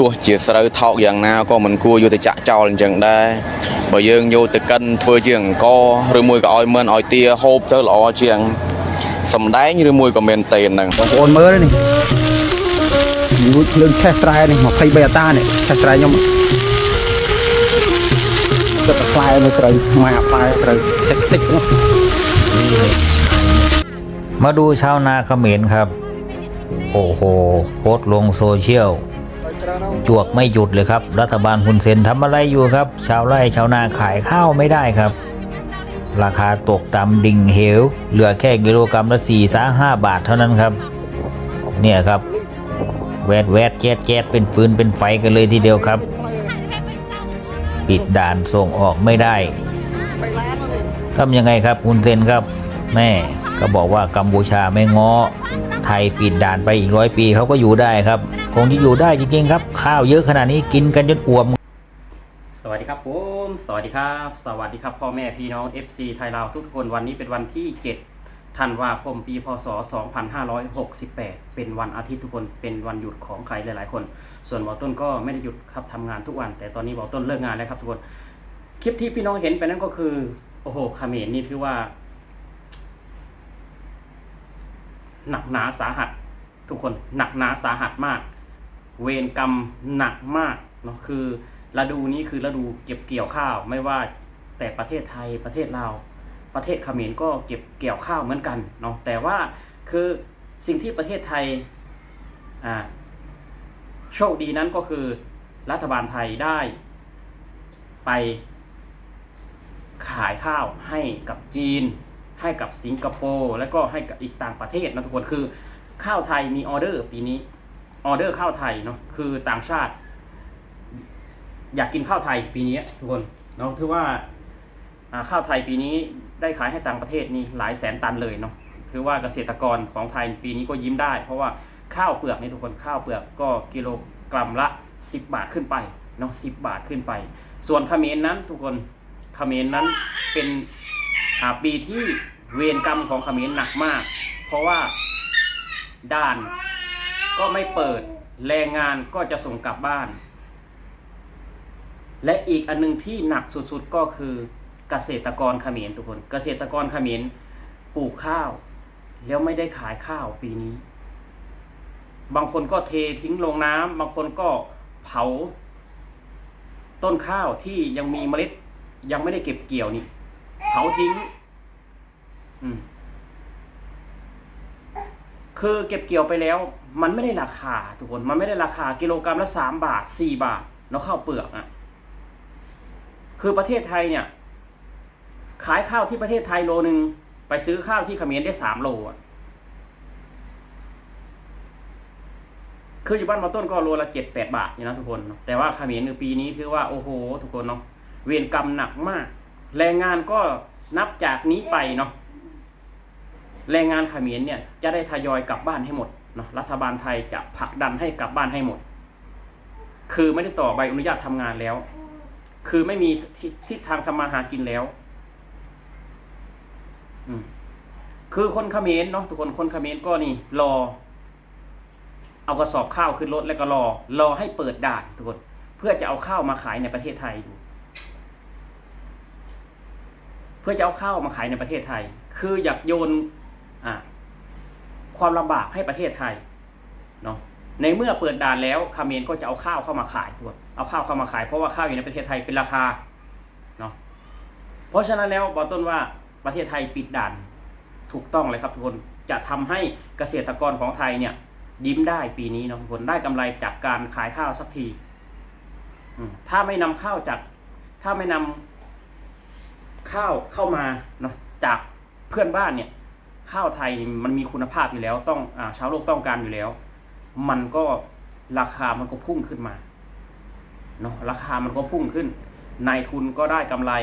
ទោះជាស្រូវថោកយ៉ាងណាក៏មិនគួរយកទៅចាក់ចោលអញ្ចឹងដែរបើយើងយកទៅកិនធ្វើជាអង្ករឬមួយក៏ឲ្យមិនឲ្យទាហូបទៅល្អជាងសំដែងឬមួយក៏មែនតេនហ្នឹង បងប្អូនមើលនេះរួចភ្លើងឆេះស្រែនេះ23អតានេះឆេះស្រែខ្ញុំទឹកតែផ្លែមើលស្រូវមកផ្លែស្រូវតិចតិចនោះ มาดูชาวนาเขมรครับ โอ้โหโพสต์ลงโซเชียล จวกไม่หยุดเลยครับ รัฐบาลคุณเซนทำอะไรอยู่ครับ ชาวไร่ชาวนาขายข้าวไม่ได้ครับ ราคาตกต่ำดิ่งเหว เหลือแค่กิโลกรรัมละสี่สาห้าบาทเท่านั้นครับ เนี่ยครับแวดแวดแจ๊ดแจ๊ดเป็นฟืนเป็นไฟกันเลยทีเดียวครับ ปิดด่านส่งออกไม่ได้ทำยังไงครับคุณเซนครับ แม่ก็บอกว่ากัมพูชาไม่ง้อไทยปิดด่านไปอีกร้อยปีเขาก็อยู่ได้ครับ คงจะอยู่ได้จริงๆครับ ข้าวเยอะขนาดนี้กินกันจนอ่วม สวัสดีครับผมสวัสดีครับ สวัสดีครับพ่อแม่พี่น้อง FC ไทยลาวทุกคนวันนี้เป็นวันที่ 7 ธันวาคมปีพศ 2568 เป็นวันอาทิตย์ทุกคนเป็นวันหยุดของใครหลายๆ คน ส่วนบอต้นก็ไม่ได้หยุดครับทำงานทุกวัน แต่ตอนนี้บอต้นเลิกงานแล้วครับทุกคนคลิปที่พี่น้องเห็นไปนั้นก็คือโอ้โหเขมรนี่ถือว่า หนักหนาสาหัส ทุกคนหนักหนาสาหัสมาก เวรกรรมหนักมากเนาะคือฤดูนี้คือฤดูเก็บเกี่ยวข้าว ไม่ว่าแต่ประเทศไทยประเทศลาวประเทศเขมรก็เก็บเกี่ยวข้าวเหมือนกันเนาะแต่ว่าคือสิ่งที่ประเทศไทยอ่าโชคดีนั้นก็คือรัฐบาลไทยได้ไปขายข้าวให้กับจีน ให้กับสิงคโปร์ แล้วก็ให้กับอีกต่างประเทศนะทุกคนคือข้าวไทยมีออเดอร์ปีนี้ ออเดอร์ข้าวไทยเนาะคือต่างชาติ อยากกินข้าวไทยปีนี้ทุกคนเนาะถือว่าข้าวไทยปีนี้ได้ขายให้ต่างประเทศนี่หลายแสนตันเลยเนาะถือว่าเกษตรกรของไทยปีนี้ก็ยิ้มได้ เพราะว่าข้าวเปลือกนี่ทุกคนข้าวเปลือกก็กิโลกรัมละ 10 บาทขึ้นไปเนาะสิบาทขึ้นไป ส่วนเขมรนั้นทุกคนเขมรนั้นเป็นปีที่เวรกรรมของเขมรหนักมาก เพราะว่าด่าน ก็ไม่เปิด แรงงานก็จะส่งกลับบ้าน และอีกอันหนึงที่หนักสุดๆก็คือเกษตรกรเขมรทุกคน เกษตรกรเขมรปลูกข้าว แล้วไม่ได้ขายข้าวปีนี้ บางคนก็เททิ้งลงน้ำบางคนก็เผา ต้นข้าวที่ยังมีเมล็ดยังไม่ได้เก็บเกี่ยวนี่ เผาทิ้ง อืม คือเก็บเกี่ยวไปแล้ว มันไม่ได้ราคาทุกคนมันไม่ได้ราคากิโลกรรัมละสามบาทสี่บาทเนาะข้าวเปลือกอะคือประเทศไทยเนี่ย ขายข้าวที่ประเทศไทยโลหนึ่งไปซื้อข้าวที่เขมรได้สามโลอะคืออยู่บ้านมาต้นก็โลละเจ็ดแปดบาทอยู่นะทุกคน แต่ว่าเขมรในปีนี้ถือว่าโอ้โห ทุกคนเนาะเวรกรรมหนักมาก แรงงานก็นับจากนี้ไปเนาะ แรงงานเขมรเนี่ยจะได้ทยอยกลับบ้านให้หมดเนาะรัฐบาลไทยจะผลักดันให้กลับบ้านให้หมด คือไม่ได้ต่อใบอนุญาตทำงานแล้ว คือไม่มีทิศทางทำมาหากินแล้วอืมคือคนเขมรเนาะทุกคนคนเขมรก็นี่ รอ เอากระสอบข้าวขึ้นรถแล้วก็รอ รอให้เปิดด่านทุกคนเพื่อจะเอาข้าวมาขายในประเทศไทยอยู่เพื่อจะเอาข้าวมาขายในประเทศไทย คืออยากโยน อะความลำบากให้ประเทศไทยเนาะในเมื่อเปิดด่านแล้วคาเมรก็จะเอาข้าวเข้ามาขายทุกคนเอาข้าวเข้ามาขายเพราะว่าข้าวอยู่ในประเทศไทยเป็นราคาเนาะเพราะฉะนั้นแล้วบอกต้นว่าประเทศไทยปิดด่านถูกต้องเลยครับทุกคนจะทำให้เกษตรกรของไทยเนี่ยยิ้มได้ปีนี้เนาะทุกคนได้กำไรจากการขายข้าวสักทีถ้าไม่นำข้าวจาก ถ้าไม่นำข้าวเข้ามาเนาะจากเพื่อนบ้านเนี่ย ข้าวไทยมันมีคุณภาพอยู่แล้ว ต้องอชาวโลกต้องการอยู่แล้ว มันก็ราคามันก็พุ่งขึ้นมาเนาะราคามันก็พุ่งขึ้นนายทุนก็ได้กำไร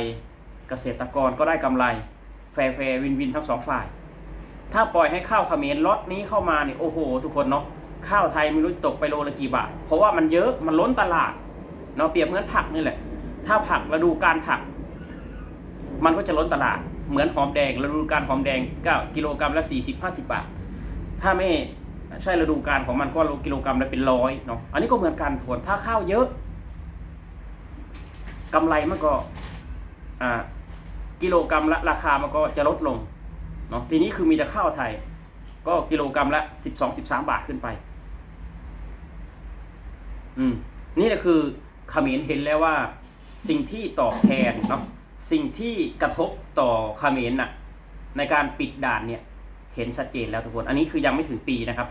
เกษตรกรก็ได้กำไร แฟร์แฟร์วินวินทั้งสองฝ่าย ถ้าปล่อยให้ข้าวเขมรล็อตนี้เข้ามาเนี่ยโอ้โห ทุกคนเนาะข้าวไทยไม่รู้ตกไปโลละกี่บาทเพราะว่ามันเยอะมันล้นตลาดเนาะเปรียบเหมือนผักนี่แหละ ถ้าผักฤดูการผัก มันก็จะล้นตลาด เหมือนหอมแดงฤดูการหอมแดงก็กิโลกรัมละสี่สิบห้าสิบาท ถ้าไม่ใช่ฤดูกาลของมันก็กิโลกรัมละเป็นร้อยเนาะอันนี้ก็เหมือนกันผลถ้าข้าวเยอะกำไรมันก็อ่ากิโลกรัมละราคามันก็จะลดลงเนาะทีนี้คือมีแต่ข้าวไทย ก็กิโลกรัมละสิบสองสิบสามบาทขึ้นไป อืม นี่แหละคือขมรเห็นแล้วว่าสิ่งที่ตอบแทนเนาะ สิ่งที่กระทบต่อเมรน่ะในการปิดด่านเนี่ยเห็นชัดเจนแล้วทุกคน อันนี้คือยังไม่ถึงปีนะครับ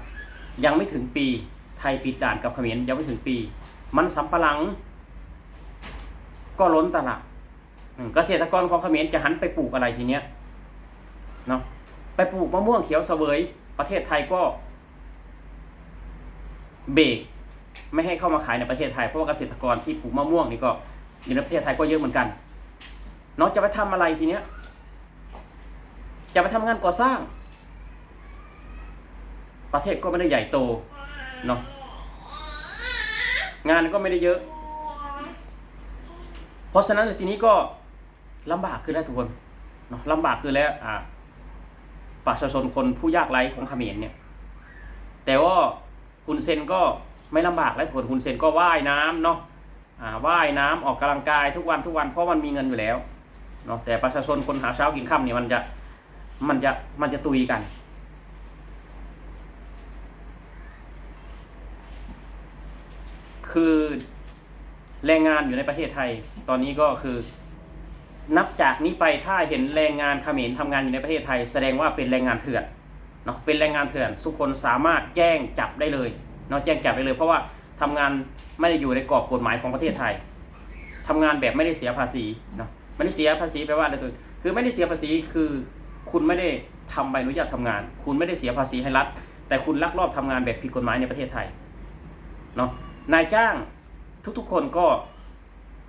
ยังไม่ถึงปีไทยปิดด่านกับเขมรยังไม่ถึงปี มันสำปะหลัง ก็ล้นตลาดเกษตรกรของเขมรจะหันไปปลูกอะไรทีเนี้ยเนาะไปปลูกมะม่วงเขียวเสวย ประเทศไทยก็ เบรกไม่ให้เข้ามาขายในประเทศไทยเพราะว่าเกษตรกรที่ปลูกมะม่วงนี่ก็อยู่ในประเทศไทยก็เยอะเหมือนกัน นาะจะไปทำอะไรทีเนี้ย จะไปทำงานก่อสร้าง ประเทศก็ไม่ได้ใหญ่โตเนาะงานก็ไม่ได้เยอะ เพราะฉะนั้นทีนี้ก็ลำบากขึ้นแล้วทุกคนเนาะลำบากคือแล้วอ่าประชาชนคนผู้ยากไร้ของเขมรเนี่ย แต่ว่าคุณเซนก็ไม่ลำบากแล้วผลคุณเซนก็ว่ายน้ำเนาะอ่าว่ายน้ำออกกำลังกายทุกวันทุกวันเพราะมันมีเงินอยู่แล้ว เนาะแต่ประชาชนคนหาเช้ากินค่ำเนี่ยมันจะมันจะมันจะตุยกัน คือแรงงานอยู่ในประเทศไทย ตอนนี้ก็คือ นับจากนี้ไปถ้าเห็นแรงงานเขมรทำงานอยู่ในประเทศไทย แสดงว่าเป็นแรงงานเถื่อนเนาะเป็นแรงงานเถื่อน ทุกคนสามารถแจ้งจับได้เลยเนาะแจ้งจับได้เลย เพราะว่าทำงานไม่ได้อยู่ในกรอบกฎหมายของประเทศไทยทำงานแบบไม่ได้เสียภาษีเนาะ ไม่ได้เสียภาษีแปลว่าอะไรคือคือไม่ได้เสียภาษีคือ คุณไม่ได้ทำใบอนุญาตทำงาน คุณไม่ได้เสียภาษีให้รัฐ แต่คุณลักลอบทำงานแบบผิดกฎหมายในประเทศไทยเนาะนายจ้างทุกๆคนก็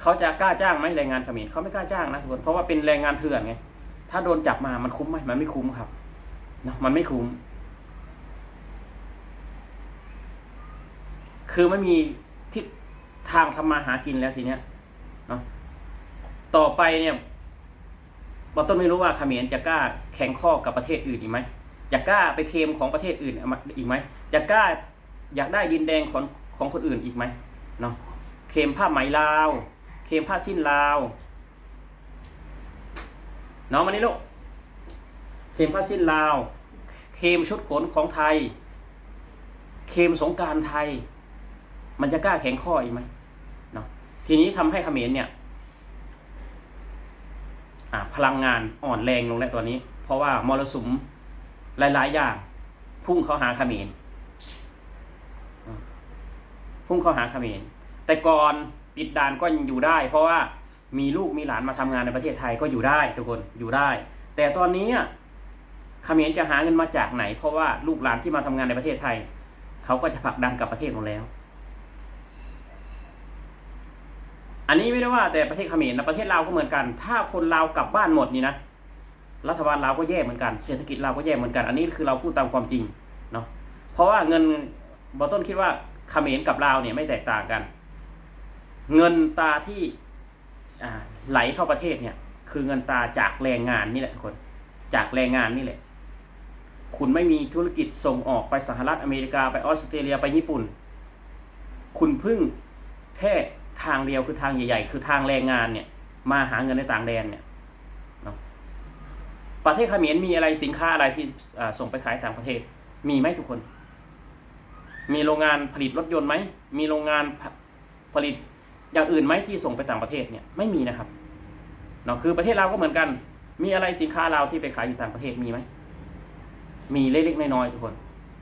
เขาจะกล้าจ้างไหมแรงงานเขมรเขาไม่กล้าจ้างนะทุกคนเพราะว่าเป็นแรงงานเถื่อนไงถ้าโดนจับมามันคุ้มไหมมันไม่คุ้มครับเนาะมันไม่คุ้ม คือไม่มีทิศทางทำมาหากินแล้วทีเนี้ยเนาะ ต่อไปเนี่ยบอต้นไม่รู้ว่าเขมรจะกล้าแข่งข้อกับประเทศอื่นอีกไหมจะกล้าไปเคมของประเทศอื่นอีกไหมจะกล้าอยากได้ดินแดงของของคนอื่นอีกไหมเนาะเคมผ้าไหมลาว เคมผ้าสิ้นลาวน้องมานี่ลูกเคมผ้าสิ้นลาว เคมชุดขนของไทย เคมสงการไทย มันจะกล้าแข็งข้ออีกไหมเนาะทีนี้ทำให้เขมรเนี่ย พลังงานอ่อนแรงลงแล้วตัวนี้ เพราะว่ามรสุมหลาย ๆ อย่าง พุ่งเข้าหาเขมรพุ่งเข้าหาเขมรแต่ก่อนปิดด่านก็อยู่ได้ เพราะว่ามีลูกมีหลานมาทำงานในประเทศไทยก็อยู่ได้ทุกคนอยู่ได้ แต่ตอนนี้เขมรจะหาเงินมาจากไหน เพราะว่าลูกหลานที่มาทำงานในประเทศไทย เขาก็จะผลักดันกับประเทศของแล้ว อันนี้ไม่ได้ว่าแต่ประเทศเขมรนะประเทศลาวก็เหมือนกัน ถ้าคนลาวกลับบ้านหมดนี่นะรัฐบาลลาวก็แย่เหมือนกันเศรษฐกิจลาวก็แย่เหมือนกัน อันนี้คือเราพูดตามความจริงเนาะเพราะว่าเงินบอต้นคิดว่าเขมรกับลาวเนี่ยไม่แตกต่างกัน เงินตาที่ไหลเข้าประเทศเนี่ย คือเงินตาจากแรงงานนี่แหละทุกคน จากแรงงานนี่แหละ คุณไม่มีธุรกิจส่งออกไปสหรัฐอเมริกาไปออสเตรเลียไปญี่ปุ่น คุณพึ่งแค่ ทางเดียวคือทางใหญ่ๆ คือทางแรงงานเนี่ย มาหาเงินในต่างแดนเนี่ยประเทศเขมรมีอะไรสินค้าอะไรที่ส่งไปขายต่างประเทศ มีไหมทุกคน มีโรงงานผลิตรถยนต์ไหม มีโรงงานผลิตอย่างอื่นไหมที่ส่งไปต่างประเทศเนี่ยไม่มีนะครับเนาะคือประเทศเราก็เหมือนกัน มีอะไรสินค้าเราที่ไปขายอยู่ต่างประเทศมีไหมมีเล็กๆน้อยๆทุกคน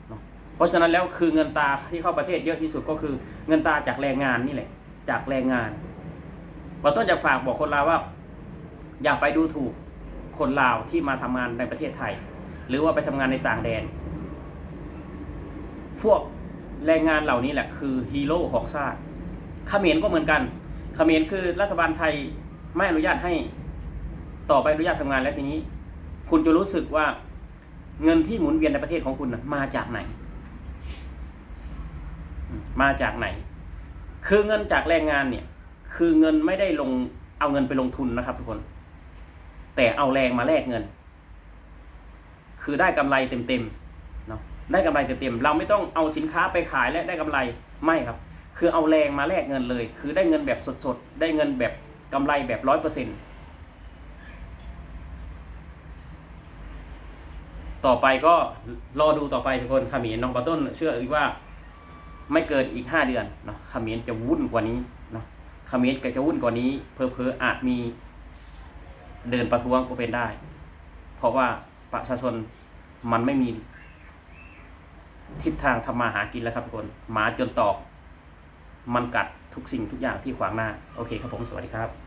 เนาะเพราะฉะนั้นแล้วคือเงินตาที่เข้าประเทศเยอะที่สุดก็คือเงินตาจากแรงงานนี่แหละ จากแรงงานขอต้นจะฝากบอกคนลาวว่า อย่าไปดูถูกคนลาวที่มาทำงานในประเทศไทย หรือว่าไปทำงานในต่างแดน พวกแรงงานเหล่านี้แหละคือฮีโร่ของชาติเขมรก็เหมือนกันเขมรคือรัฐบาลไทยไม่อนุญาตให้ต่อไปอนุญาตทำงานแล้วทีนี้ คุณจะรู้สึกว่าเงินที่หมุนเวียนในประเทศของคุณนะมาจากไหน มาจากไหน คือเงินจากแรงงานเนี่ย คือเงินไม่ได้ลงเอาเงินไปลงทุนนะครับ ทุกคน แต่เอาแรงมาแลกเงิน คือได้กำไรเต็มๆเนาะได้กำไรเต็มๆเราไม่ต้องเอาสินค้าไปขายและได้กำไรไม่ครับ คือเอาแรงมาแลกเงินเลย คือได้เงินแบบสดๆได้เงินแบบกำไรแบบร้อยเปอร์เซ็นต่อไปก็รอดูต่อไปทุกคนขมิ้นน้องปาต้นเชื่ออีกว่า ไม่เกินอีกห้าเดือนเนาะขมิ้นจะวุ่นกว่านี้เนาะขมิ้นก็จะวุ่นกว่านี้ เพอเพอๆอาจมีเดินประท้วงก็เป็นได้ เพราะว่าประชาชนมันไม่มีทิศทางทำมาหากินแล้วครับทุกคน หมาจนตอก มันกัดทุกสิ่งทุกอย่างที่ขวางหน้า โอเคครับผม สวัสดีครับ